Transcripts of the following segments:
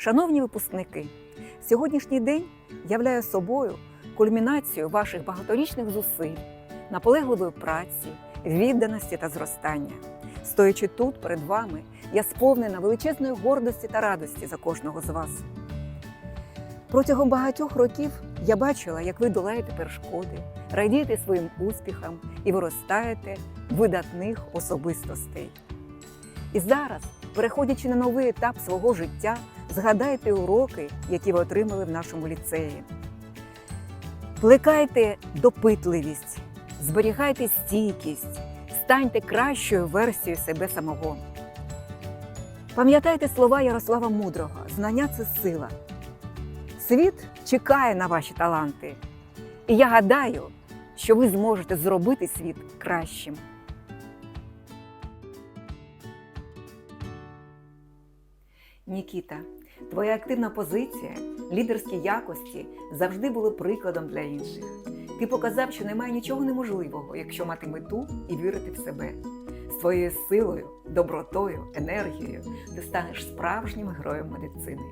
Шановні випускники, сьогоднішній день являє собою кульмінацію ваших багаторічних зусиль, наполегливої праці, відданості та зростання. Стоячи тут перед вами, я сповнена величезної гордості та радості за кожного з вас. Протягом багатьох років я бачила, як ви долаєте перешкоди, радієте своїм успіхам і виростаєте видатних особистостей. І зараз, переходячи на новий етап свого життя, згадайте уроки, які ви отримали в нашому ліцеї. Плекайте допитливість, зберігайте стійкість, станьте кращою версією себе самого. Пам'ятайте слова Ярослава Мудрого: знання це сила. Світ чекає на ваші таланти. І я гадаю, що ви зможете зробити світ кращим. Нікіта, твоя активна позиція, лідерські якості завжди були прикладом для інших. Ти показав, що немає нічого неможливого, якщо мати мету і вірити в себе. З твоєю силою, добротою, енергією ти станеш справжнім героєм медицини.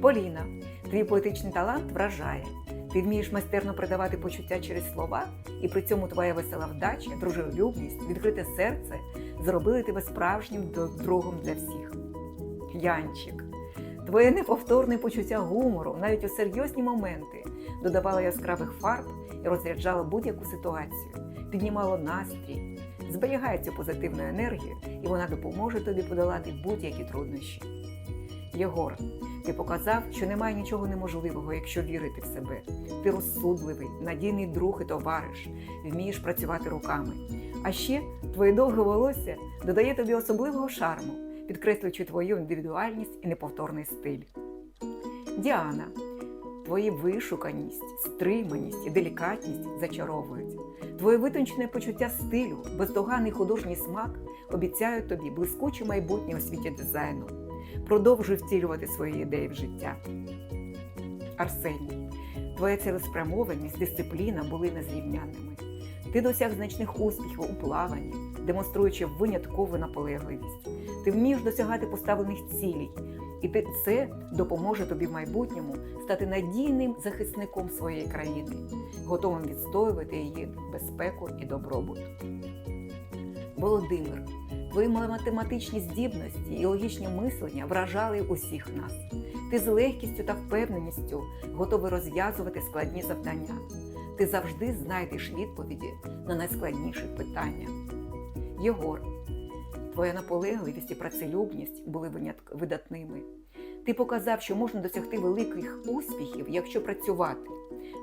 Поліна, твій поетичний талант вражає. Ти вмієш майстерно передавати почуття через слова, і при цьому твоя весела вдача, дружелюбність, відкрите серце зробили тебе справжнім другом для всіх. Янчик, твоє неповторне почуття гумору, навіть у серйозні моменти, додавало яскравих фарб і розряджало будь-яку ситуацію, піднімало настрій. Зберігай цю позитивну енергію, і вона допоможе тобі подолати будь-які труднощі. Єгор, ти показав, що немає нічого неможливого, якщо вірити в себе. Ти розсудливий, надійний друг і товариш, вмієш працювати руками. А ще твоє довге волосся додає тобі особливого шарму, підкреслюючи твою індивідуальність і неповторний стиль. Діана, твої вишуканість, стриманість і делікатність зачаровують. Твоє витончене почуття стилю, бездоганний художній смак обіцяють тобі блискуче майбутнє у світі дизайну. Продовжуй втілювати свої ідеї в життя. Арсеній, твоя цілеспрямованість, дисципліна були незрівнянними. Ти досяг значних успіхів у плаванні, демонструючи виняткову наполегливість. Ти вмієш досягати поставлених цілей, і ти- це допоможе тобі в майбутньому стати надійним захисником своєї країни, готовим відстоювати її безпеку і добробут. Володимир, твої математичні здібності і логічні мислення вражали усіх нас. Ти з легкістю та впевненістю готовий розв'язувати складні завдання. Ти завжди знайдеш відповіді на найскладніші питання. Єгор, твоя наполегливість і працелюбність були видатними. Ти показав, що можна досягти великих успіхів, якщо працювати.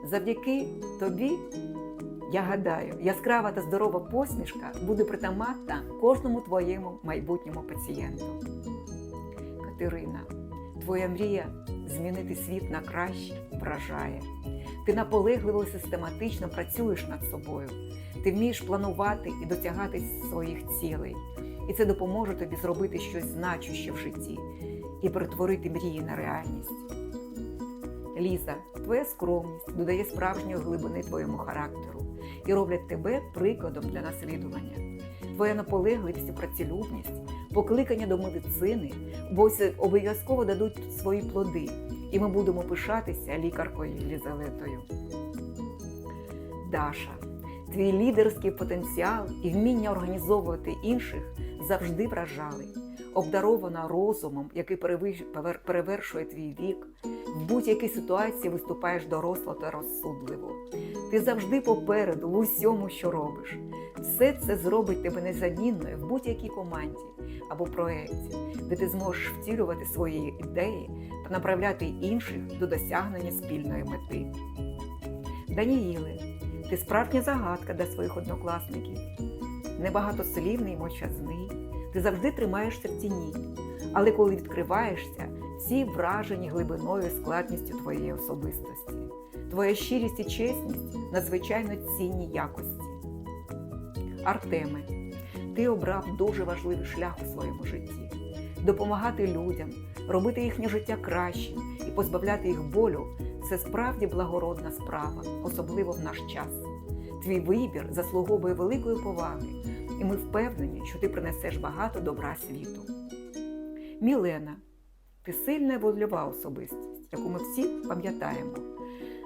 Завдяки тобі, я гадаю, яскрава та здорова посмішка буде притаманна кожному твоєму майбутньому пацієнту. Катерина, твоя мрія змінити світ на краще вражає. Ти наполегливо систематично працюєш над собою. Ти вмієш планувати і досягати своїх цілей. І це допоможе тобі зробити щось значуще в житті і перетворити мрії на реальність. Ліза, твоя скромність додає справжньої глибини твоєму характеру і роблять тебе прикладом для наслідування. Твоя наполегливість і працелюбність, покликання до медицини бо обов'язково дадуть свої плоди, і ми будемо пишатися лікаркою Єлізаветою. Даша, твій лідерський потенціал і вміння організовувати інших завжди вражали. Обдарована розумом, який перевершує твій вік, в будь-якій ситуації виступаєш доросло та розсудливо. Ти завжди попереду в усьому, що робиш. Все це зробить тебе незамінною в будь-якій команді або проєкті, де ти зможеш втілювати свої ідеї та направляти інших до досягнення спільної мети. Даніїле, ти справжня загадка для своїх однокласників. Небагатослівний, мовчазний, ти завжди тримаєшся в тіні. Але коли відкриваєшся, всі вражені глибиною і складністю твоєї особистості. Твоя щирість і чесність надзвичайно цінні якості. Артеме, ти обрав дуже важливий шлях у своєму житті допомагати людям, робити їхнє життя кращим і позбавляти їх болю це справді благородна справа, особливо в наш час. Твій вибір заслуговує великої поваги, і ми впевнені, що ти принесеш багато добра світу. Мілена, Ти сильна і вольова особистість, яку ми всі пам'ятаємо.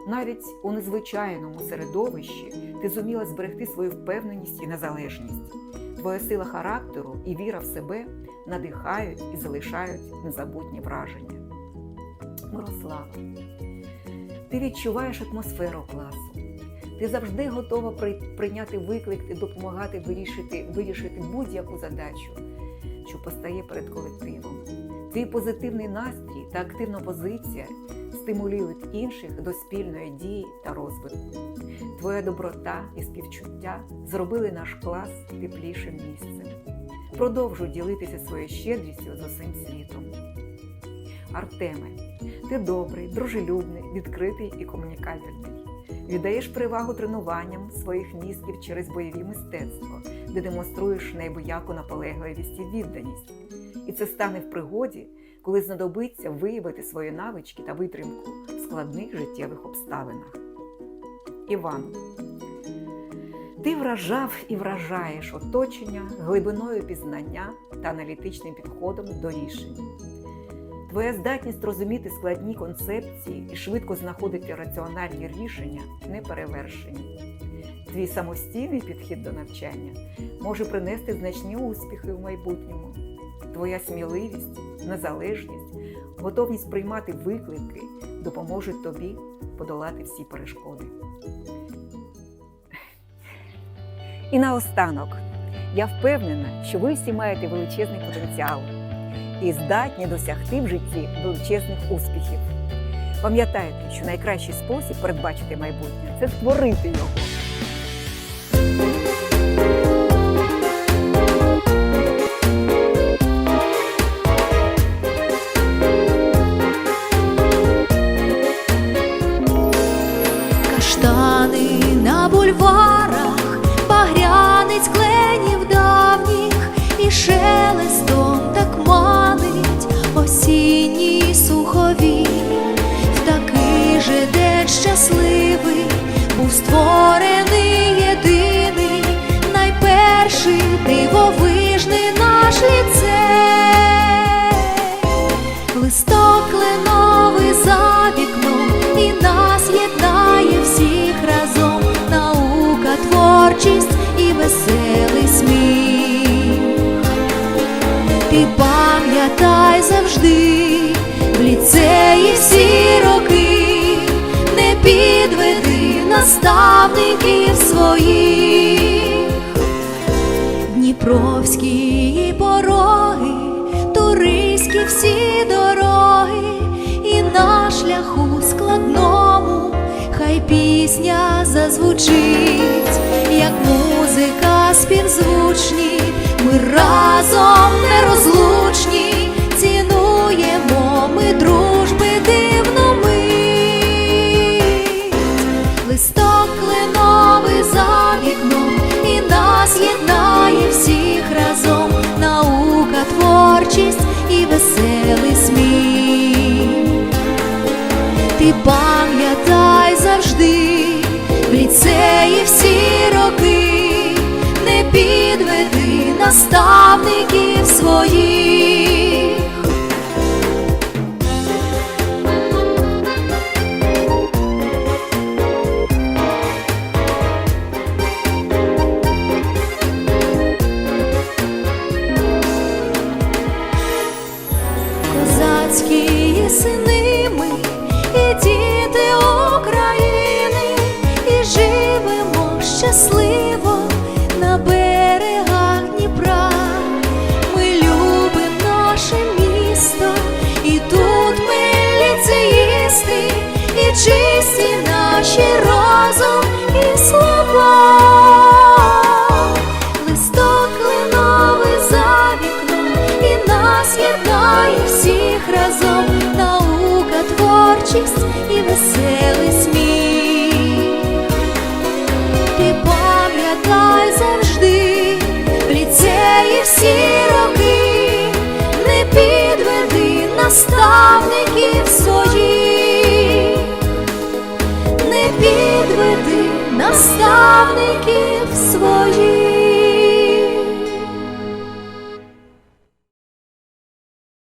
Навіть у незвичайному середовищі ти зуміла зберегти свою впевненість і незалежність. Твоя сила характеру і віра в себе надихають і залишають незабутні враження. Мирослава, ти відчуваєш атмосферу класу. Ти завжди готова прийняти виклик і допомагати вирішити, вирішити будь-яку задачу, що постає перед колективом. Твій позитивний настрій та активна позиція стимулюють інших до спільної дії та розвитку. Твоя доброта і співчуття зробили наш клас теплішим місцем. Продовжуй ділитися своєю щедрістю з усім світом. Артеме, ти добрий, дружелюбний, відкритий і комунікабельний. Віддаєш перевагу тренуванням своїх мізків через бойові мистецтво, де демонструєш неабияку наполегливість і відданість. І це стане в пригоді, коли знадобиться виявити свої навички та витримку в складних життєвих обставинах. Іван, ти вражав і вражаєш оточення глибиною пізнання та аналітичним підходом до рішень. Твоя здатність розуміти складні концепції і швидко знаходити раціональні рішення не перевершені. Твій самостійний підхід до навчання може принести значні успіхи в майбутньому. Твоя сміливість, незалежність, готовність приймати виклики допоможуть тобі подолати всі перешкоди. І наостанок, я впевнена, що ви всі маєте величезний потенціал і здатні досягти в житті величезних успіхів. Пам'ятайте, що найкращий спосіб передбачити майбутнє це створити його. Каштани на бульварах, багрянець кленів давніх, і шелестом так манить осінній сухові, в такий же день щасливий був створений пам'ятай завжди. В ліцеї всі роки, не підведи наставників своїх. Дніпровські пороги, туриські всі дороги, і на шляху складному хай пісня зазвучить, як музика співзвучні, ми разом нерозлучні, наставників своїх. Наставників своїх.